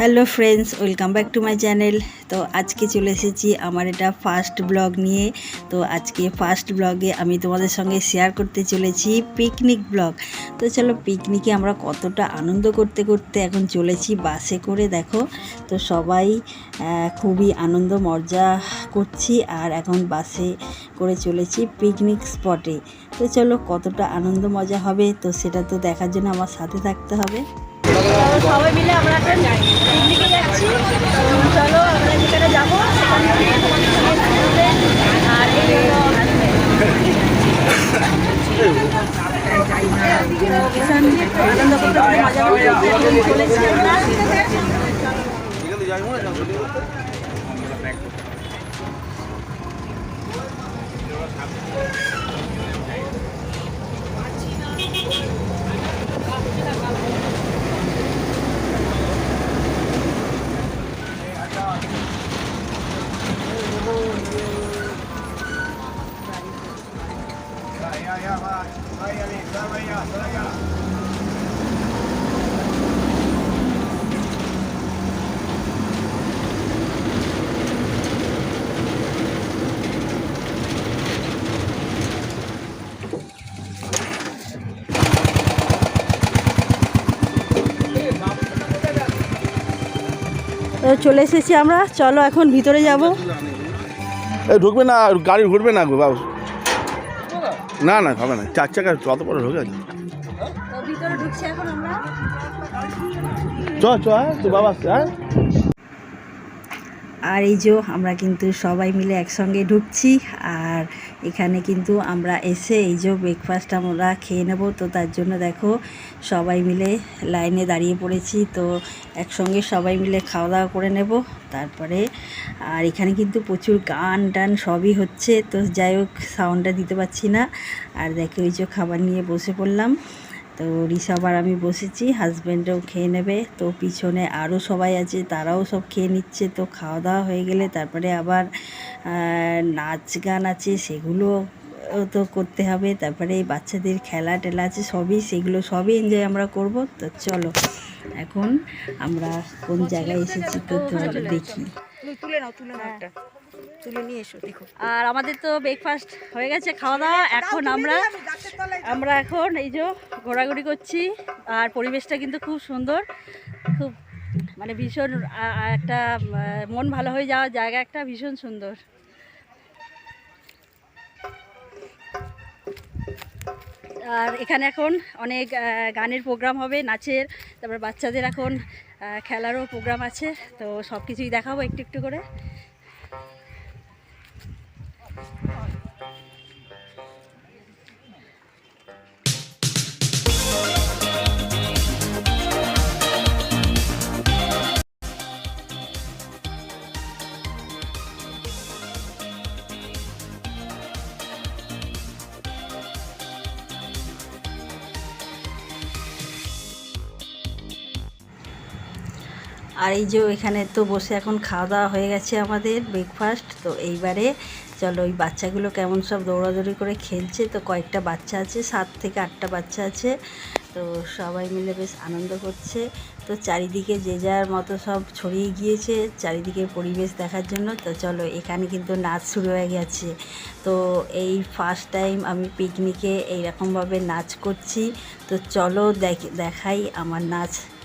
Hello friends welcome back to my channel তো আজকে চলে এসেছি আমার এটা ফার্স্ট ব্লগ নিয়ে। তো আজকে ফার্স্ট ব্লগে আমি তোমাদের সঙ্গে শেয়ার করতে চলেছি পিকনিক ব্লগ তো চলো পিকনিকে আমরা কতটা আনন্দ করতে করতে এখন চলেছি বাসে করে, দেখো। তো সবাই খুবই আনন্দ, মজা করছি আর এখন বাসে করে চলেছি পিকনিক স্পটে তো চলো কতটা আনন্দ, মজা হবে, তো সেটা তো দেখার জন্য আমার সাথে থাকতে হবে। সবাই মিলে আমরা একটা যাচ্ছি। চলো, আমরা যেখানে যাব আনন্দ করতে মজা করতে চলেছি আমরা। চলে এসেছি আমরা। চলো এখন ভিতরে যাব। ঢুকবে না গাড়ি ঘুরবে না গো বাবু। না না হবে না। চার চাকা যত বড় ঢুকে চ চ হ্যাঁ বাবা হ্যাঁ। আর এই যে আমরা কিন্তু সবাই মিলে একসঙ্গে ঢুকছি আর এখানে কিন্তু আমরা এসে এই যে ব্রেকফাস্ট আমরা খেয়ে নেব। তো তার জন্য দেখো সবাই মিলে লাইনে দাঁড়িয়ে পড়েছি। তো একসঙ্গে সবাই মিলে খাওয়া দাওয়া করে নেব। তারপরে আর এখানে কিন্তু প্রচুর গান টান সবই হচ্ছে। তো যাই হোক সাউন্ডটা দিতে পারছি না। আর দেখো এই যে খাবার নিয়ে বসে পড়লাম। তো ঋষভ আর আমি বসেছি হাজব্যান্ডও খেয়ে নেবে। তো পিছনে আরও সবাই আছে, তারাও সব খেয়ে নিচ্ছে। তো খাওয়া দাওয়া হয়ে গেলে তারপরে আবার নাচ গান আছে, সেগুলো তো করতে হবে। তারপরে এই বাচ্চাদের খেলা টেলা আছে, সবই সেগুলো সবই এনজয় আমরা করব। তো চলো, এখন আমরা কোন জায়গায় এসেছি তো দেখি। তুলে নাও তুলে নাও একটা। তুলে নিয়ে এসো দেখো। আর আমাদের তো ব্রেকফাস্ট হয়ে গেছে খাওয়া দাওয়া এখন আমরা আমরা এখন এই যে ঘোরাঘুরি করছি আর পরিবেশটা কিন্তু খুব সুন্দর। খুব মানে ভীষণ একটা মন ভালো হয়ে যাওয়ার জায়গা একটা ভীষণ সুন্দর। আর এখানে এখন অনেক গানের প্রোগ্রাম হবে, নাচের, তারপর বাচ্চাদের এখন খেলারও প্রোগ্রাম আছে, তো সব কিছুই দেখাবো একটু একটু করে। আর এই যে এখানে তো বসে এখন খাওয়া দাওয়া হয়ে গেছে আমাদের ব্রেকফাস্ট তো এইবারে চলো ওই বাচ্চাগুলো কেমন সব দৌড়াদৌড়ি করে খেলছে, তো কয়েকটা বাচ্চা আছে, সাত থেকে আটটা বাচ্চা আছে, তো সবাই মিলে বেশ আনন্দ করছে। তো চারিদিকে যে যার মতো সব ছড়িয়ে গিয়েছে, চারিদিকে পরিবেশ দেখার জন্য, তো চলো এখানে কিন্তু নাচ শুরু হয়ে গেছে। তো এই ফার্স্ট টাইম আমি পিকনিকে এইরকমভাবে নাচ করছি, তো চলো দেখ- দেখাই আমার নাচ।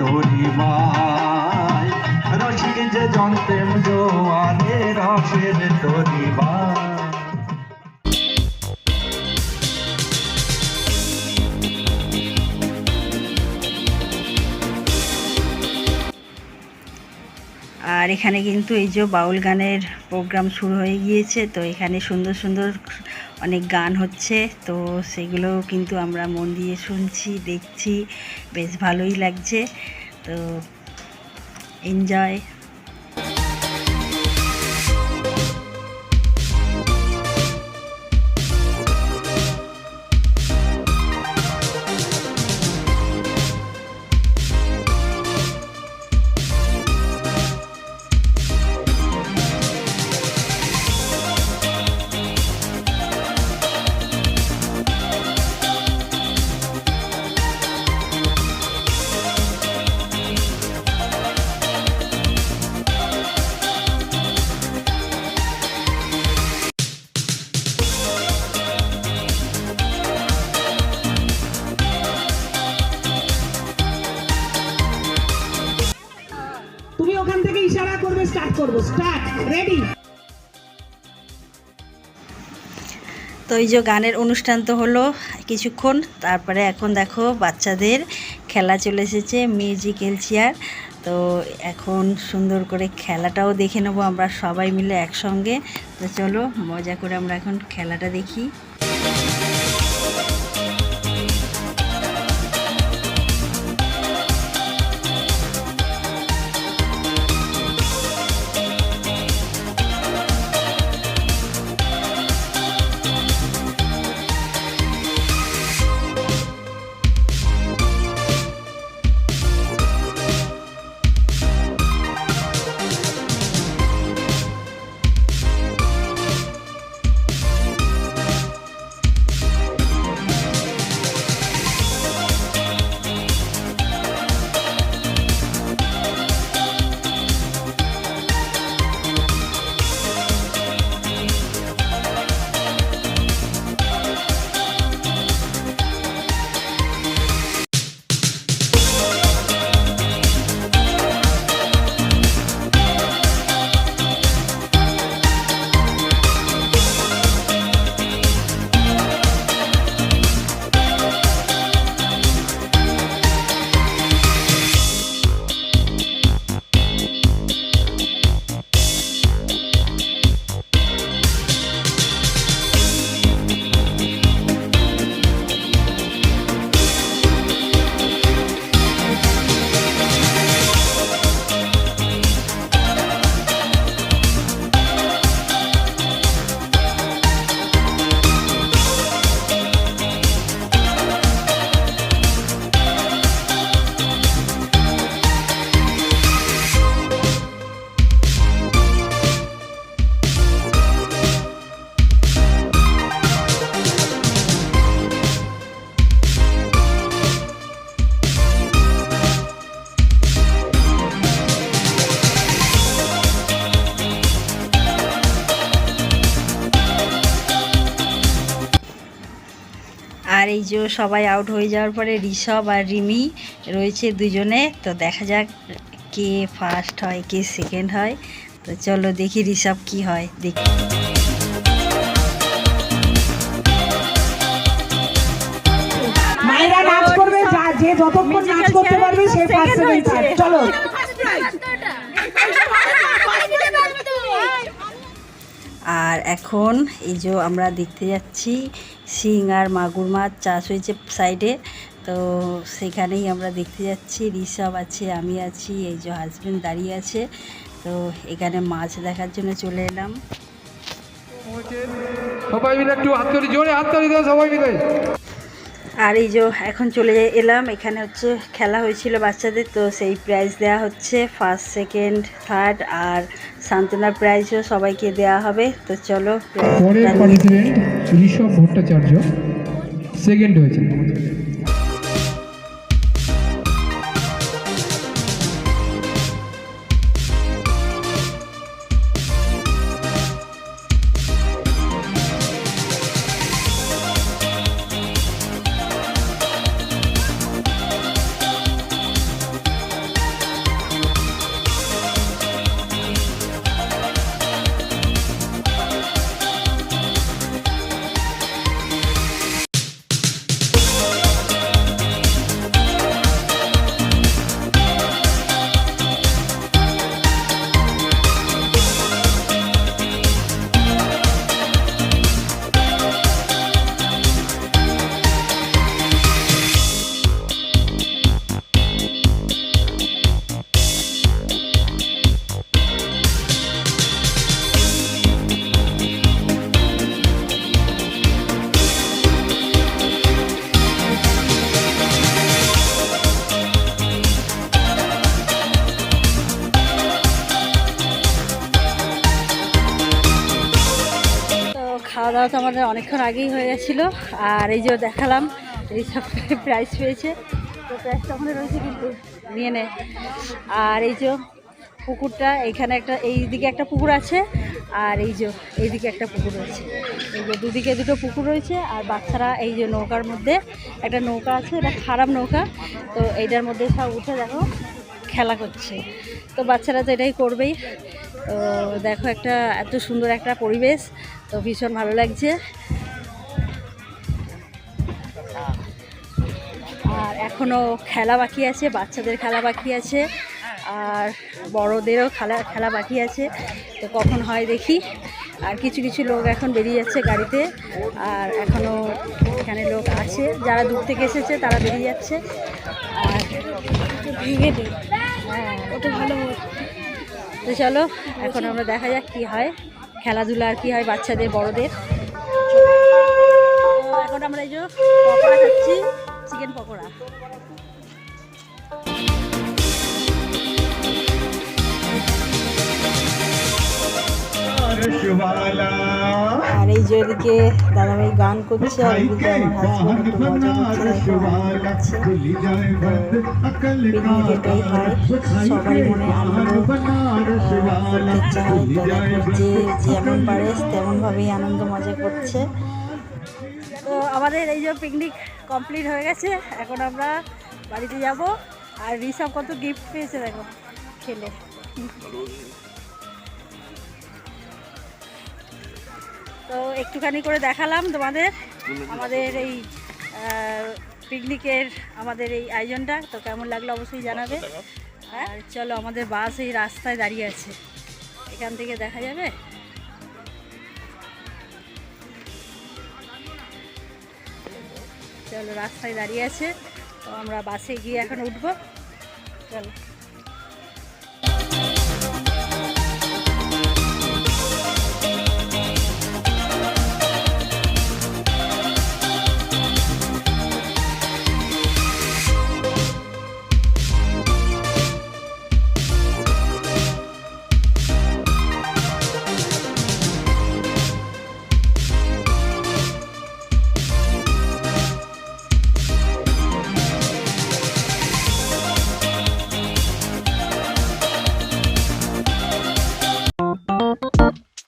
তোরি বাই রসিক যে জন্তেম রসের তোরি আর এখানে কিন্তু এই যে বাউল গানের প্রোগ্রাম শুরু হয়ে গিয়েছে, তো এখানে সুন্দর সুন্দর অনেক গান হচ্ছে, তো সেগুলো কিন্তু আমরা মন দিয়ে শুনছি, দেখছি, বেশ ভালোই লাগছে। তো এনজয় তো এই যে গানের অনুষ্ঠান তো হলো কিছুক্ষণ, তারপরে এখন দেখো বাচ্চাদের খেলা চলে এসেছে মিউজিক্যাল চেয়ার তো এখন সুন্দর করে খেলাটাও দেখে নেব আমরা সবাই মিলে একসঙ্গে। তো চলো মজা করে আমরা এখন খেলাটা দেখি। আর এই যে সবাই আউট হয়ে যাওয়ার পরে ঋষভ আর রিমি রয়েছে দুজনে তো দেখা যাক কে ফার্স্ট হয় কে সেকেন্ড হয়। তো চলো দেখি ঋষভ কি হয় দেখি। মায়েরা নাচ করবে যে যতক্ষণ নাচ করতে পারবে সে ফার্স্ট সেকেন্ড থার্ড চলো। আর এখন এই যে আমরা দেখতে যাচ্ছি শিং আর মাগুর মাছ চাষ হয়েছে সাইডে তো সেখানেই আমরা দেখতে যাচ্ছি, ঋষভ আছে, আমি আছি, এই যে হাজব্যান্ড দাঁড়িয়ে আছে। তো এখানে মাছ দেখার জন্য চলে এলাম। সবাই মিলে একটু হাততালি জোরে হাত সবাই মিলে। আর এই যে এখন চলে এলাম এখানে হচ্ছে খেলা হয়েছিল বাচ্চাদের তো সেই প্রাইজ দেয়া হচ্ছে ফার্স্ট সেকেন্ড থার্ড আর সান্ত্বনার প্রাইজও সবাইকে দেয়া হবে তো চলো পরের পার্টিসিপেন্ট ঋষভ ভট্টাচার্য সেকেন্ড হয়েছে। দাওয়া তো আমাদের অনেকক্ষণ আগেই হয়ে গেছিল। আর এই যে দেখালাম, এই সব প্রাইজ পেয়েছে। তো প্রাইজটা ওখানে রয়েছে কিন্তু, নিয়ে নে। আর এই যে পুকুরটা, এখানে একটা, এই দিকে একটা পুকুর আছে, আর এই যে এইদিকে একটা পুকুর রয়েছে। এই যে দুদিকে দুটো পুকুর রয়েছে, আর বাচ্চারা এই যে নৌকার মধ্যে, একটা নৌকা আছে, এটা খারাপ নৌকা। তো এইটার মধ্যে সব উঠে দেখো, খেলা করছে। তো বাচ্চারা তো এটাই করবেই। তো দেখো একটা, এত সুন্দর একটা পরিবেশ। তো ভীষণ ভালো লাগছে। আর এখনও খেলা বাকি আছে, বাচ্চাদের খেলা বাকি আছে, আর বড়দেরও খেলা খেলা বাকি আছে। তো কখন হয় দেখি। আর কিছু কিছু লোক এখন বেরিয়ে যাচ্ছে গাড়িতে, আর এখনও এখানে লোক আছে। যারা দূর থেকে এসেছে তারা বেরিয়ে যাচ্ছে। আর ভেঙে দিই। হ্যাঁ ওটা ভালো। তো চলো, এখন আমরা দেখা যাক কী হয়। খেলাধুলা আর কি হয় বাচ্চাদের বড়দের। এখন আমরা এই যে পকোড়া খাচ্ছি চিকেন পকোড়া। আর এই যে এদিকে দাদাভাই গান করছে আর এদিকে আমার হয় সবাই মনে আনন্দ করতে চায় যেমন পারে তেমনভাবেই আনন্দ মজা করছে। তো আমাদের এই যে পিকনিক কমপ্লিট হয়ে গেছে, এখন আমরা বাড়িতে যাব। আর ঋষভ কত গিফট পেয়েছে দেখো, খেলে। তো একটুখানি করে দেখালাম তোমাদের। আমাদের এই পিকনিকের আমাদের এই আয়োজনটা। তো কেমন লাগল অবশ্যই জানাবে। আর চলো আমাদের বাস এই রাস্তায় দাঁড়িয়ে আছে। এখান থেকে দেখা যাবে? চলো রাস্তায় দাঁড়িয়ে আছে। তো আমরা বাসে গিয়ে এখন উঠবো। চলো।